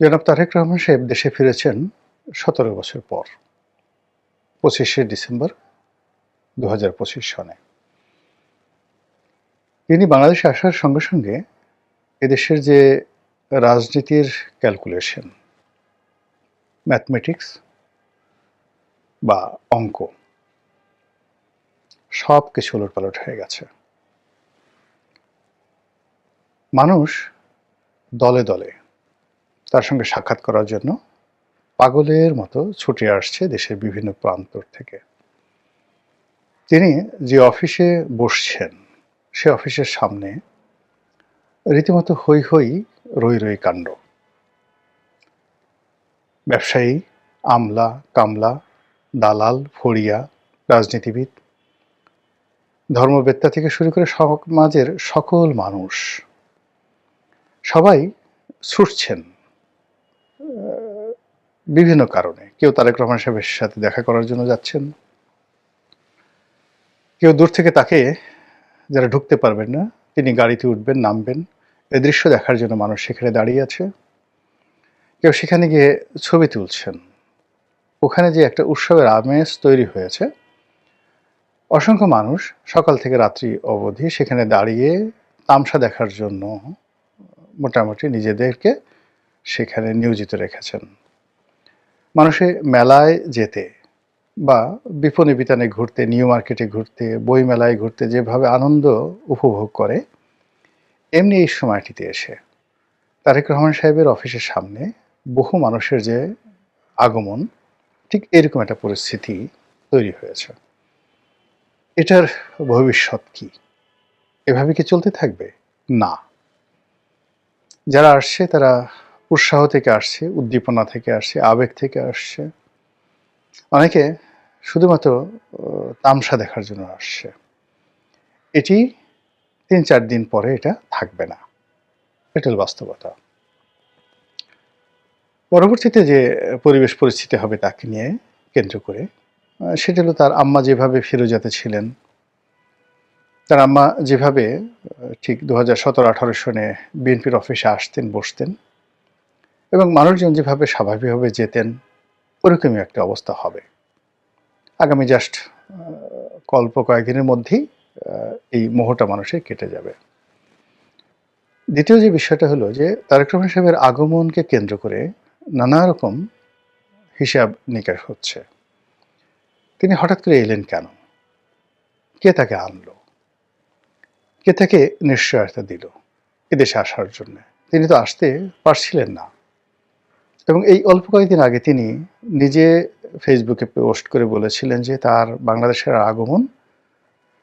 জনাব তারেক রহমান সাহেব দেশে ফিরেছেন সতেরো বছর পর, পঁচিশে ডিসেম্বর দু হাজার পঁচিশ সনে। তিনি বাংলাদেশে আসার সঙ্গে সঙ্গে এদেশের যে রাজনীতির ক্যালকুলেশন ম্যাথমেটিক্স বা অঙ্ক, সব কিছু উলটপালট হয়ে গেছে। মানুষ দলে দলে তার সঙ্গে সাক্ষাৎ করার জন্য পাগলের মতো ছুটে আসছে দেশের বিভিন্ন প্রান্তর থেকে। তিনি যে অফিসে বসছেন, সে অফিসের সামনে রীতিমতো হই হই রই রই কাণ্ড। ব্যবসায়ী, আমলা, কামলা, দালাল, ফড়িয়া, রাজনীতিবিদ, ধর্মবেত্তা থেকে শুরু করে সমাজের সকল মানুষ, সবাই ছুটছেন বিভিন্ন কারণে। কেউ তারেক রহমান সাহেবের সাথে দেখা করার জন্য যাচ্ছেন। কেউ দূর থেকে তাকে যারা ঢুকতে পারবেন না, তিনি গাড়িতে উঠবেন, নামবেন। এ দৃশ্য দেখার জন্য মানুষ সেখানে দাঁড়িয়ে আছে। কেউ সেখানে গিয়ে ছবি তুলছেন। ওখানে যে একটা উৎসবের আমেজ তৈরি হয়েছে। অসংখ্য মানুষ সকাল থেকে রাত্রি অবধি সেখানে দাঁড়িয়ে তামসা দেখার জন্য মোটামুটি নিজেদেরকে সেখানে নিয়োজিত রেখেছেন। মানুষে মেলায় যেতে বা বিপণী বিতানে ঘুরতে, নিউ মার্কেটে ঘুরতে বই মেলায় ঘুরতে যেভাবে আনন্দ উপভোগ করে, এমনি এই সময়টিতে এসে তারেক রহমান সাহেবের অফিসের সামনে বহু মানুষের যে আগমন, ঠিক এরকম একটা পরিস্থিতি তৈরি হয়েছে। এটার ভবিষ্যৎ কি? এভাবে কি চলতে থাকবে? না। যারা আসছে তারা উৎসাহ থেকে আসছে, উদ্দীপনা থেকে আসছে, আবেগ থেকে আসছে। অনেকে শুধুমাত্র তামসা দেখার জন্য আসছে। এটি তিন চার দিন পরে এটা থাকবে না। এটা হলো বাস্তবতা। পরবর্তীতে যে পরিবেশ পরিস্থিতি হবে তাকে নিয়ে কেন্দ্র করে সেটা হলো তার আম্মা যেভাবে ফিরোজাতে ছিলেন, তার আম্মা যেভাবে ঠিক দু হাজার সতেরো আঠারো সনে বিএনপির অফিসে আসতেন, বসতেন এবং মানুষজন যেভাবে স্বাভাবিকভাবে যেতেন, ওরকমই একটা অবস্থা হবে। আগামী জাস্ট কল্প কয়েকদিনের মধ্যেই এই মোহটা মানুষের কেটে যাবে। দ্বিতীয় যে বিষয়টা হলো যে, তারেক রহমান সাহেবের আগমনকে কেন্দ্র করে নানা রকম হিসাব নিকাশ হচ্ছে। তিনি হঠাৎ করে এলেন কেন? কে তাকে আনলো? কে তাকে নিশ্চয়তা দিল? এদেশে আসার জন্য। তিনি তো আসতে পারছিলেন না। এবং এই অল্প কয়েকদিন আগে তিনি নিজে ফেসবুকে পোস্ট করে বলেছিলেন যে তার বাংলাদেশের আগমন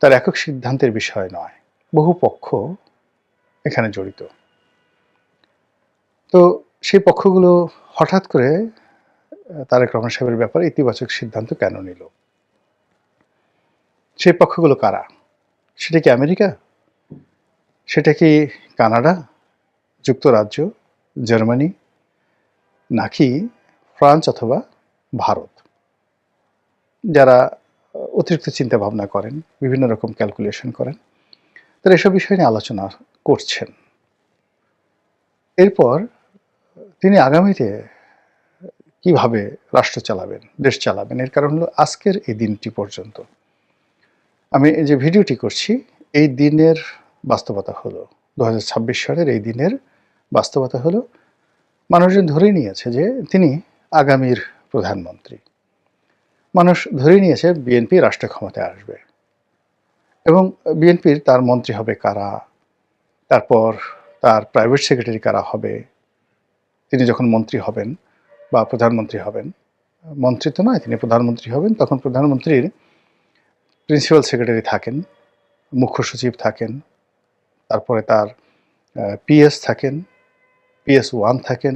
তার একক সিদ্ধান্তের বিষয় নয়, বহু পক্ষ এখানে জড়িত। তো সেই পক্ষগুলো হঠাৎ করে তারেক রহমান সাহেবের ব্যাপারে ইতিবাচক সিদ্ধান্ত কেন নিল? সেই পক্ষগুলো কারা? সেটা কি আমেরিকা? সেটা কি কানাডা? যুক্তরাজ্য? জার্মানি? নাকি ফ্রান্স অথবা ভারত? যারা অতিরিক্ত চিন্তা ভাবনা করেন, বিভিন্ন রকম ক্যালকুলেশন করেন, তারা এসব বিষয় নিয়ে আলোচনা করছেন। এরপর তিনি আগামীতে কীভাবে রাষ্ট্র চালাবেন, দেশ চালাবেন, এর কারণ হলো আজকের এই দিনটি পর্যন্ত। আমি এই যে ভিডিওটি করছি, এই দিনের বাস্তবতা হলো, দু হাজার ছাব্বিশ সালের এই দিনের বাস্তবতা হলো মানুষজন ধরে নিয়েছে যে তিনি আগামীর প্রধানমন্ত্রী। মানুষ ধরে নিয়েছে বিএনপি রাষ্ট্র ক্ষমতায় আসবে। এবং বিএনপির তার মন্ত্রী হবে কারা? তারপর তার প্রাইভেট সেক্রেটারি কারা হবে? তিনি যখন মন্ত্রী হবেন বা প্রধানমন্ত্রী হবেন, মন্ত্রী তো নয়, তিনি প্রধানমন্ত্রী হবেন, তখন প্রধানমন্ত্রীর প্রিন্সিপাল সেক্রেটারি থাকেন, মুখ্য সচিব থাকেন, তারপরে তার পিএস থাকেন পিএস ওয়ান থাকেন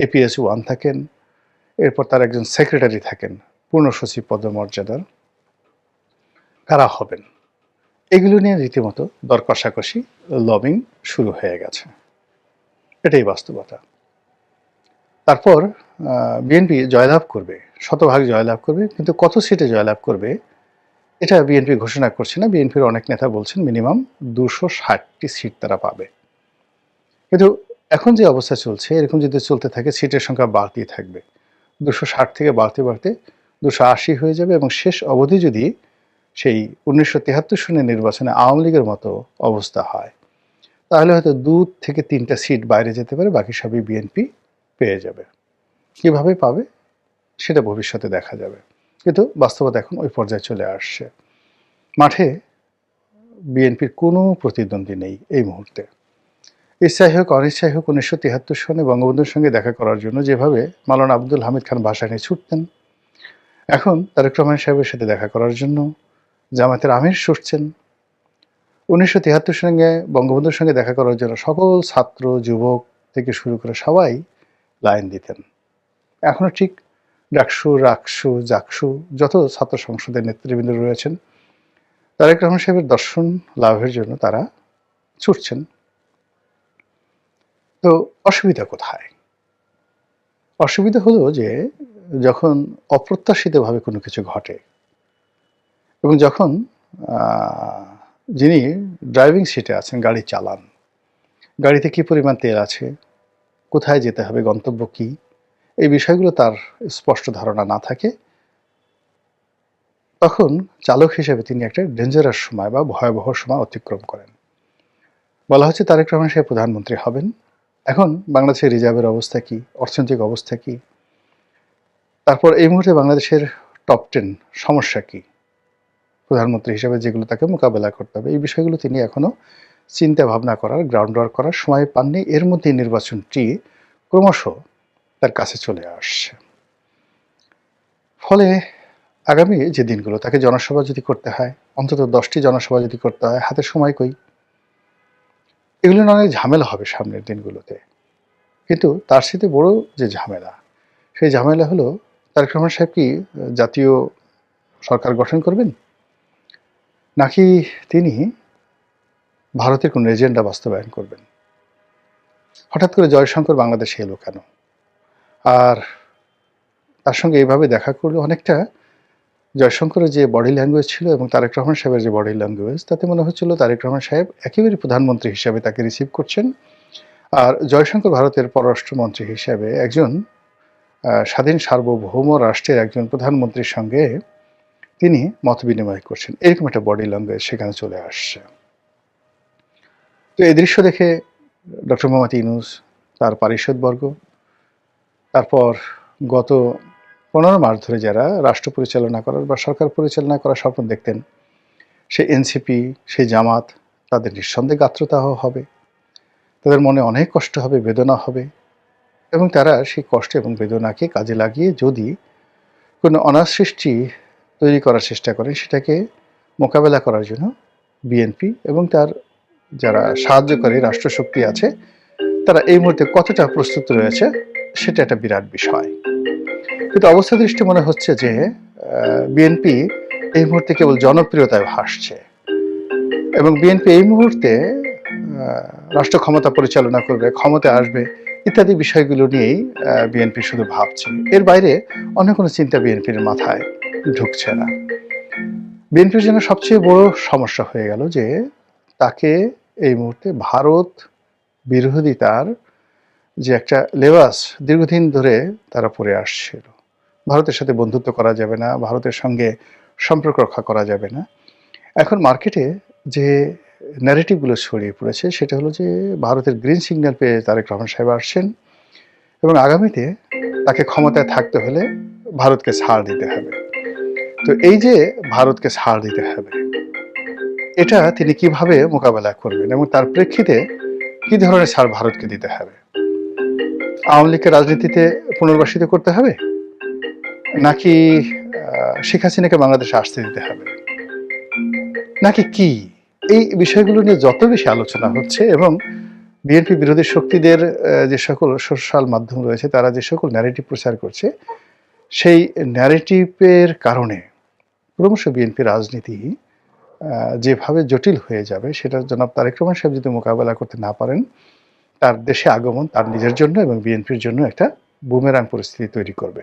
এপিএস ওয়ান থাকেন, এরপর তার একজন সেক্রেটারি থাকেন পূর্ণ সচিব পদমর্যাদার, কারা হবেন? এগুলো নিয়ে রীতিমতো দর কষাকষি লবিং শুরু হয়ে গেছে। এটাই বাস্তবতা। তারপর বিএনপি জয়লাভ করবে, শতভাগ জয়লাভ করবে, কিন্তু কত সিটে জয়লাভ করবে, এটা বিএনপি ঘোষণা করছে না। বিএনপির অনেক নেতা বলছেন মিনিমাম দুশো ষাটটি সিট তারা পাবে। কিন্তু এখন যে অবস্থা চলছে, এরকম যদি চলতে থাকে, সিটের সংখ্যা বাড়তেই থাকবে। দুশো ষাট থেকে বাড়তে বাড়তে দুশো আশি হয়ে যাবে এবং শেষ অবধি যদি সেই উনিশশো তিয়াত্তর সনের নির্বাচনে আওয়ামী লীগের মতো অবস্থা হয়, তাহলে হয়তো দু থেকে তিনটা সিট বাইরে যেতে পারে, বাকি সবই বিএনপি পেয়ে যাবে। কীভাবে পাবে, সেটা ভবিষ্যতে দেখা যাবে। কিন্তু বাস্তবতা এখন ওই পর্যায়ে চলে আসছে। মাঠে বিএনপির কোনো প্রতিদ্বন্দ্বী নেই এই মুহূর্তে। ইচ্ছাই হোক অনিচ্ছাই হোক, উনিশশো তিয়াত্তর সনে বঙ্গবন্ধুর সঙ্গে দেখা করার জন্য যেভাবে মালানা আব্দুল হামিদ খান ভাষা নিয়ে ছুটতেন, এখন তারেক রহমান সাহেবের সাথে দেখা করার জন্য জামাতের আমির ছুটছেন উনিশশো তিয়াত্তর সঙ্গে বঙ্গবন্ধুর সঙ্গে দেখা করার জন্য সকল ছাত্র, যুবক থেকে শুরু করে সবাই লাইন দিতেন। এখনও ঠিক ডাকসু, রাকসু, জাকসু যত ছাত্র সংসদের নেতৃবৃন্দ রয়েছেন, তারেক রহমান সাহেবের দর্শন, লাভের জন্য তারা ছুটছেন। তো অসুবিধা কোথায়? অসুবিধা হলো যে যখন অপ্রত্যাশিতভাবে কোনো কিছু ঘটে এবং যখন যিনি ড্রাইভিং সিটে আছেন, গাড়ি চালান, গাড়িতে কি পরিমাণ তেল আছে, কোথায় যেতে হবে, গন্তব্য কি, এই বিষয়গুলো তার স্পষ্ট ধারণা না থাকে, তখন চালক হিসেবে তিনি একটা ডেঞ্জারাস সময় বা ভয়াবহ সময় অতিক্রম করেন। বলা হচ্ছে তারেক রহমান সাহেব প্রধানমন্ত্রী হবেন। এখন বাংলাদেশের রিজার্ভের অবস্থা কি? অর্থনৈতিক অবস্থা কি? তারপর এই মুহূর্তে বাংলাদেশের টপ টেন সমস্যা কি? প্রধানমন্ত্রী হিসেবে যেগুলো তাকে মোকাবেলা করতে হবে, এই বিষয়গুলো তিনি এখনও চিন্তা ভাবনা করার গ্রাউন্ড ওয়ার্ক করার সময় পাননি। এর মধ্যে নির্বাচনটি ক্রমশ তার কাছে চলে আসছে। ফলে আগামী যে দিনগুলো, তাকে জনসভা যদি করতে হয়, অন্তত দশটি জনসভা যদি করতে হয়, হাতে সময় কই? এগুলো অনেক ঝামেলা হবে সামনের দিনগুলোতে। কিন্তু তার সাথে বড় যে ঝামেলা, সেই ঝামেলা হলো, তারেক রহমান সাহেব কি জাতীয় সরকার গঠন করবেন? নাকি তিনি ভারতের কোনো এজেন্ডা বাস্তবায়ন করবেন? হঠাৎ করে জয়শঙ্কর বাংলাদেশে এলো কেন? আর তার সঙ্গে এইভাবে দেখা করলে অনেকটা জয়শঙ্করের যে বডি ল্যাঙ্গুয়েজ ছিল এবং তারেক রহমান সাহেবের যে বডি ল্যাঙ্গুয়েজ তাতে মনে হচ্ছিল তারেক রহমান সাহেব একেবারে প্রধানমন্ত্রী হিসাবে তাকে রিসিভ করছেন। আর জয়শঙ্কর ভারতের পররাষ্ট্রমন্ত্রী হিসাবে একজন স্বাধীন সার্বভৌম রাষ্ট্রের একজন প্রধানমন্ত্রীর সঙ্গে তিনি মত বিনিময় করছেন। এরকম একটা বডি ল্যাঙ্গুয়েজ সেখানে চলে আসছে। তো এই দৃশ্য দেখে ডক্টর মোহাম্মদ ইনুস তার পারিষদবর্গ, তারপর গত পনেরো মাস ধরে যারা রাষ্ট্র পরিচালনা করার বা সরকার পরিচালনা করার স্বপ্ন দেখতেন, সে এনসিপি সেই জামাত, তাদের নিঃসন্দেহে গাত্রতাহ হবে। তাদের মনে অনেক কষ্ট হবে, বেদনা হবে। এবং তারা সেই কষ্ট এবং বেদনাকে কাজে লাগিয়ে যদি কোনো অনার সৃষ্টি তৈরি করার চেষ্টা করেন, সেটাকে মোকাবেলা করার জন্য বিএনপি এবং তার যারা সাহায্যকারী রাষ্ট্রশক্তি আছে, তারা এই মুহূর্তে কতটা প্রস্তুত রয়েছে, সেটা একটা বিরাট বিষয়। কিন্তু অবস্থা দৃষ্টি মনে হচ্ছে যে বিএনপি এই মুহূর্তে কেবল জনপ্রিয়তায় ভাসছে। এবং বিএনপি এই মুহূর্তে রাষ্ট্র ক্ষমতা পরিচালনা করবে, ক্ষমতা আসবে, ইত্যাদি বিষয়গুলো নিয়েই বিএনপি শুধু ভাবছে। এর বাইরে অন্য কোনো চিন্তা বিএনপির মাথায় ঢুকছে না। বিএনপির জন্য সবচেয়ে বড় সমস্যা হয়ে গেল যে, তাকে এই মুহূর্তে ভারত বিরোধিতার যে একটা লেবাস দীর্ঘদিন ধরে তারা পড়ে আসছিল। ভারতের সাথে বন্ধুত্ব করা যাবে না, ভারতের সঙ্গে সম্পর্ক রক্ষা করা যাবে না। এখন মার্কেটে যে ন্যারেটিভগুলো ছড়িয়ে পড়েছে, সেটা হলো যে ভারতের গ্রিন সিগন্যাল পেয়ে তারেক রহমান সাহেব আসছেন এবং আগামীতে তাকে ক্ষমতায় থাকতে হলে ভারতকে ছাড় দিতে হবে। তো এই যে ভারতকে ছাড় দিতে হবে, এটা তিনি কীভাবে মোকাবেলা করবেন এবং তার প্রেক্ষিতে কি ধরনের ছাড় ভারতকে দিতে হবে? আওয়ামী লীগকে রাজনীতিতে পুনর্বাসিত করতে হবে? নাকি শেখ হাসিনাকে বাংলাদেশে আসতে দিতে হবে? নাকি কি? এই বিষয়গুলো নিয়ে যত বেশি আলোচনা হচ্ছে এবং বিএনপি বিরোধী শক্তিদের যে সকল সোশ্যাল মাধ্যম রয়েছে, তারা যে সকল ন্যারেটিভ প্রচার করছে, সেই ন্যারেটিভের কারণে ক্রমশ বিএনপি রাজনীতি যেভাবে জটিল হয়ে যাবে, সেটা জনাব তারেক রহমান সাহেব যদি মোকাবেলা করতে না পারেন, তার দেশে আগমন তার নিজের জন্য এবং বিএনপির জন্য একটা বুমেরাং পরিস্থিতি তৈরি করবে।